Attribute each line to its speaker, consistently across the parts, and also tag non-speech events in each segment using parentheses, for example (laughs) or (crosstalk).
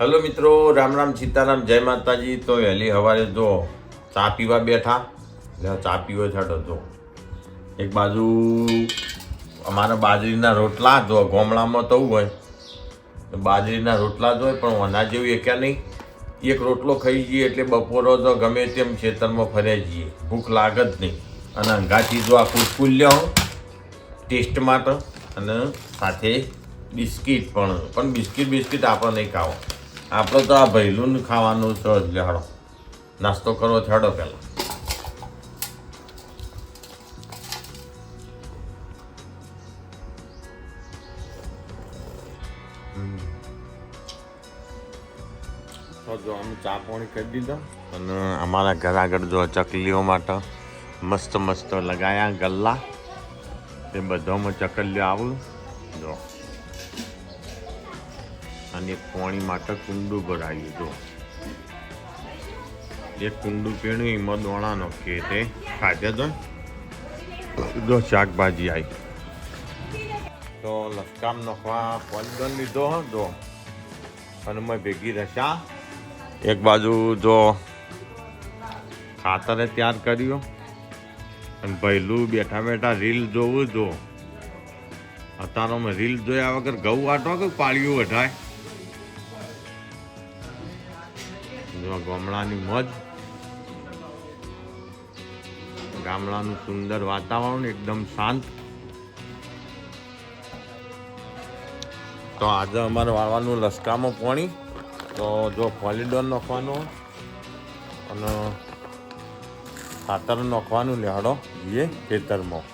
Speaker 1: Hello મિત્રો, રામ રામ, સીતારામ, જય માતાજી. તો વહેલી સવારે જો ચા પીવા બેઠા. એટલે ચા પીવો છાટો જો. એક બાજુ અમારા બાજરીના રોટલા, જો ગોમડામાં તો હોય. બાજરીના રોટલા જ હોય, પણ અનાજ જેવું એક્યા નહીં. એક રોટલો ખાઈ જઈએ એટલે બપોરો તો ગમે તેમ ખેતરમાં ફર્યા જઈએ. ભૂખ લાગે જ નહીં. અને અંગાથી જો આ કુલકુલ લ્યો, ટેસ્ટ માટે. અને સાથે બિસ્કિટ પણ. પણ બિસ્કિટ બિસ્કિટ આપણે નહીં ખાવો. આપણે તો આ ભૈલું ખાવાનું છે જ હાડો નાસ્તો કરવો છે હાડો પહેલાં તો જો અમે ચા પાણી કરી દીધો. અને અમારા ઘર આગળ જો ચકલીઓ માટે મસ્ત મસ્ત લગાયા ગલ્લા. એ બધામાં ચકલીઓ આવું જો. અને પાણી માટે કુંડું ભરાયું જો એ કુંડું પીણું એમાં દોણા નાખીએ તે ખાધે તો. જો શાકભાજી આવી તો લસકામ નાખવા પંદર લીધો જો. અને મેં ભેગી રસા. એક બાજુ જો ખાતરે તૈયાર કર્યું. અને પહેલું બેઠા બેઠા રીલ જોવું, જો. અત્યારે અમે રીલ જોયા વગર ઘઉં વાટો કે પાળીઓ વઢાય જો ગામડાની મોજ ગામડાનું સુંદર વાતાવરણ એકદમ શાંત. તો આજે અમારે વાળવાનું લસકામાં પોણી. તો જો પોલીડોન નાખવાનો અને ખાતર નાખવાનું લેહાડો જઈએ ખેતરમાં.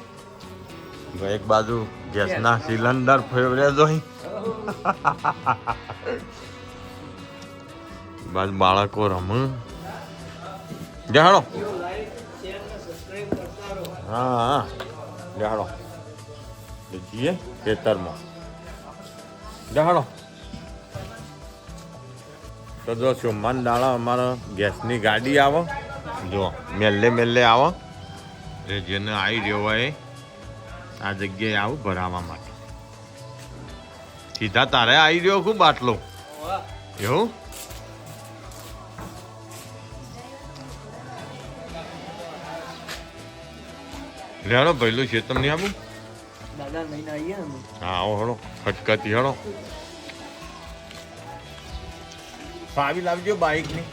Speaker 1: એક બાજુ ગેસના સિલિન્ડર ફેવરે જોઈ (laughs) બાજુ બાળકો રમ જાણો હા હા. જાણો જઈએ ખેતરમાં. જાણો તો જો સોમવાન દાડા અમારા ગેસની ગાડી આવે. જો મેલ્લે મેલ્લે આવો. એ જેને આવી રહ્યો હોય આ જગ્યાએ આવું ભરાવા માટે. સીધા તારે આવી રહ્યો ખૂબ બાટલો? એવું? લેડો પહેલું છે તમને
Speaker 2: આવું
Speaker 1: હા આવો હળો ખટકાતી હળો ફાવી લાવજો બાઈકની.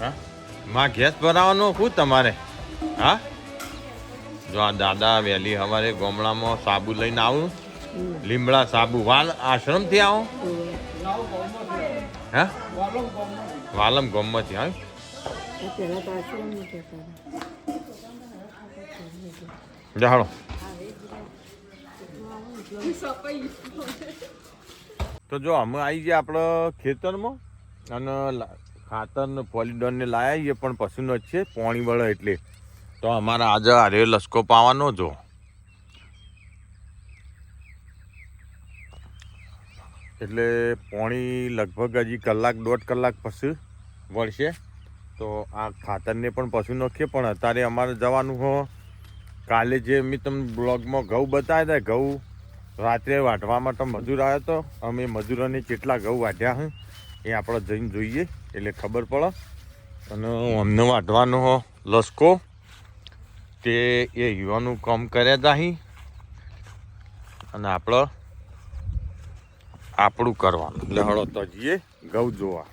Speaker 1: હા? માં ગેસ ભરાવાનો શું તમારે? હા? જો આ દાદા વહેલી સવારે ગામડામાં સાબુ લઈને આવું. લીમડા સાબુ. વાલ આશ્રમથી આવો? હા? વાલમ ગમમાંથી હા?
Speaker 2: ની કહેતા
Speaker 1: તો જો, અમે આવી ગયા આપણે ખેતરમાં અને ખાતર પોલીડોનને લાયા એ પણ પશુનો જ છે પોણી વળે એટલે. તો અમારા આજે આરે લસકો પાવાનો જો. એટલે પોણી લગભગ હજી કલાક, દોઢ કલાક પછી વળશે. તો આ ખાતરને પણ પશુ નખીએ પણ અત્યારે અમારે જવાનું હો. કાલે જે મેં તમને બ્લોગમાં ઘઉં બતાવ્યા હતા, ઘઉં રાત્રે વાઢવા માટે મજૂર આવ્યો હતો અમે મજૂરોને કેટલા ઘઉં વાઢ્યા હું, એ આપણે જઈને જોઈએ, એટલે ખબર પડે. અને અમને વાઢવાનો હો, લસકો. તે એ યુવાનું કામ કર્યા હતા અહીં અને આપણે આપણું કરવાનું. એટલે હળો તો જઈએ, ઘઉં જોવા.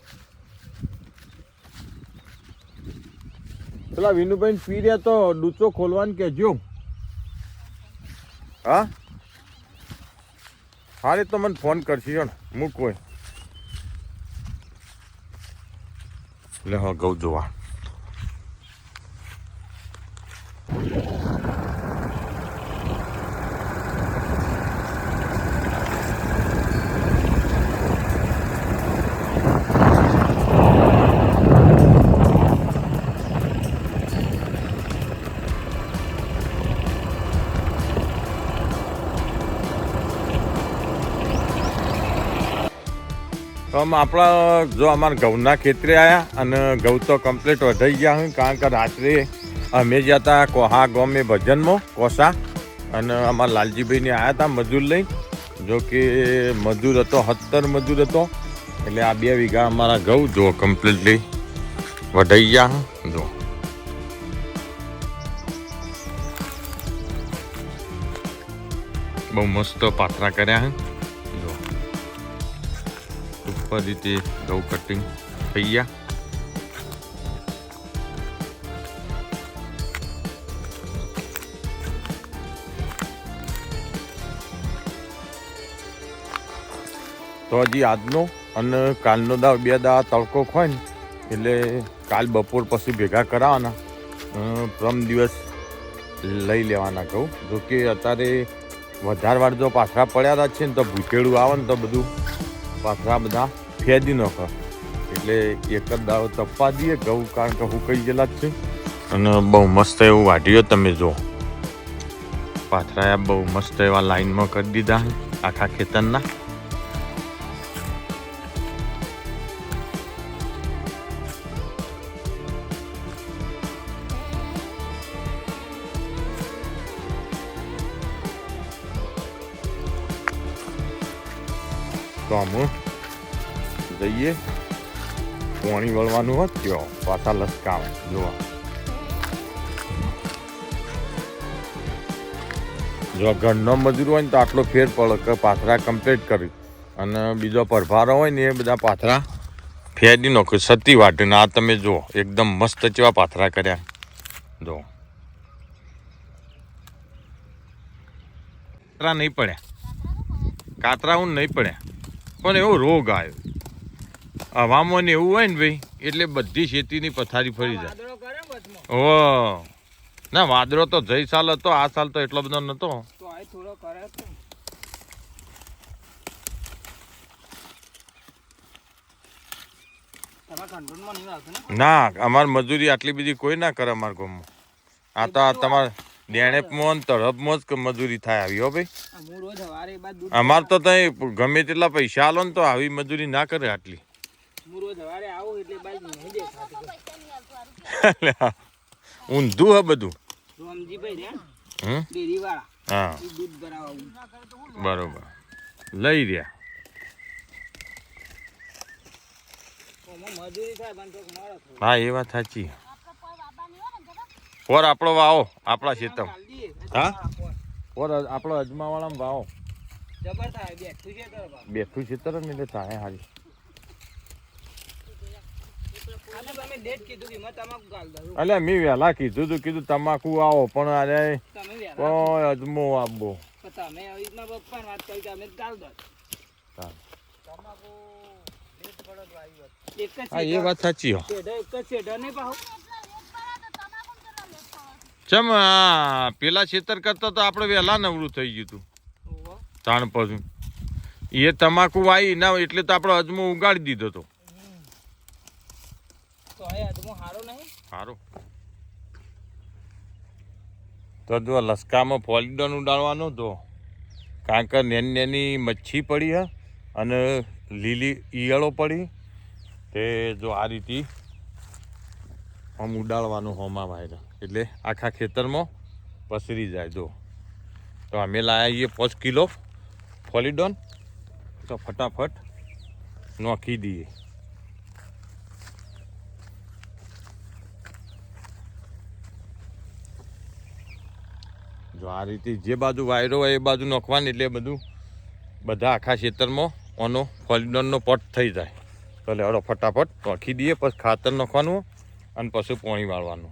Speaker 1: પેલા વિનુભાઈ પી રહ્યા તો ડૂચો ખોલવાનું કહેજો. હા? હારે તો મને ફોન કરશી જણ મૂક એટલે હા, ગૌ જોવા. આમ આપણા જો અમારા ઘઉંના ખેતરે આવ્યા અને ઘઉં તો કમ્પ્લીટ વધાઈ ગયા હોય કારણ કે રાત્રે અમે જતા કોહા ગામે ભજનમાં, કોસા, અને અમારા લાલજીભાઈને આવ્યા હતા મજૂર લઈ. જો કે મજૂર હતો સત્તર મજૂર હતો. એટલે આ બે વીઘા અમારા ઘઉં જો કમ્પ્લીટલી વઢાઈ ગયા જો. બહુ મસ્ત પાથરા કર્યા હે. ઉપર રીતે ઘઉં કટિંગ થઈ ગયા તો હજી આજનો અને કાલનો દાવ બે દા તડકો ખોય ને, એટલે કાલ બપોર પછી ભેગા કરાવવાના પ્રમ દિવસ લઈ લેવાના કહું. જો કે અત્યારે વધારે વાર જો પાથરા પડ્યા છે ને, તો ભૂખેડું આવે ને તો બધું પાથરા બધા ફેદી નાખે એટલે એક જ દાવો તપવા દઈએ ઘઉં કારણ કે હું કઈ ગયેલા જ છે. અને બહુ મસ્ત એવું વાઢ્યો તમે જો પાથરાયા બહુ મસ્ત એવા લાઈનમાં કરી દીધા આખા ખેતરના. તો જઈએ. પાણી વળવાનું હોત કયો પાછા લસકાવે જોવા જો ઘરનો મજૂર હોય ને તો આટલો ફેર પડે કે પાથરા કમ્પ્લીટ કરી. અને બીજો પરભારો હોય ને એ બધા પાથરા ફેરી નાખો, સતી વાટીને આ તમે જુઓ, એકદમ મસ્ત જેવા પાથરા કર્યા. જો કાતરા નહીં પડ્યા. કાતરા હું નહીં પડ્યા. પણ એવો રોગ આવ્યો. હવામાન એવું હોય ને ભાઈ એટલે બધી ખેતીની પથારી ફરી જાય.
Speaker 2: ને.
Speaker 1: ઓ. ના વાદળો તો જઈ સાલ હતો આ સાલ તો એટલો બધો નતો.
Speaker 2: ને. ને
Speaker 1: ના અમાર મજૂરી આટલી બધી કોઈ ના કરે અમારા ગામમાં. આ તો આ તમારે દેણેપમાં ને તળપમાં જ મજૂરી થાય આવી હો ભાઈ. અમાર તો ત્યાં ગમે તેટલા પૈસા આલો ને તો આવી મજૂરી ના કરે આટલી. ઊંધું હે બધું? હા. બરોબર. લઈ રહ્યા. હા એ વાત સાચી. પોર આપણો વાવો આપણા ખેતર હા?
Speaker 2: પોર
Speaker 1: આપણો અજમાવાળામાં વાવો.
Speaker 2: બેઠું છે તો. બાપ.
Speaker 1: બેઠું ખેતર ને એટલે થાય હારી.
Speaker 2: કે મેં
Speaker 1: વહેલા કીધું તું કીધું તમાકુ આવો પણ અરે કોઈ અજમો આપવો હા.
Speaker 2: તો
Speaker 1: એ વાત સાચી હો. ચમ પેલા છેતર કરતા તો આપણે વહેલા નવરું થઈ ગયું હતું
Speaker 2: ઓહો.
Speaker 1: તાણ પછી. એ તમાકુ વાઈ ના એટલે તો આપણે અજમો ઉગાડી દીધો હતો
Speaker 2: તો.
Speaker 1: સારું તો જો લસકામાં ફોલિડોન ઉડાડવાનું તો કારણ કે નેની નેની મચ્છી પડી હે અને લીલી ઈયળો પડી. તે જો આ રીતે આમ ઉડાડવાનું હોમાં વાયરા એટલે આખા ખેતરમાં પસરી જાય. જો. તો અમે લાયા આવીએ પાંચ કિલો ફોલિડોન તો ફટાફટ નોખી દઈએ. જો આ રીતે જે બાજુ વાયરો હોય એ બાજુ નોખવાની એટલે બધું બધા આખા ખેતરમાં ઓનો ફોલિડોનનો પટ થઈ જાય. તો હળો ફટાફટ નોખી દઈએ, પછી ખાતર નાખવાનું અને પછી પાણી વાળવાનું.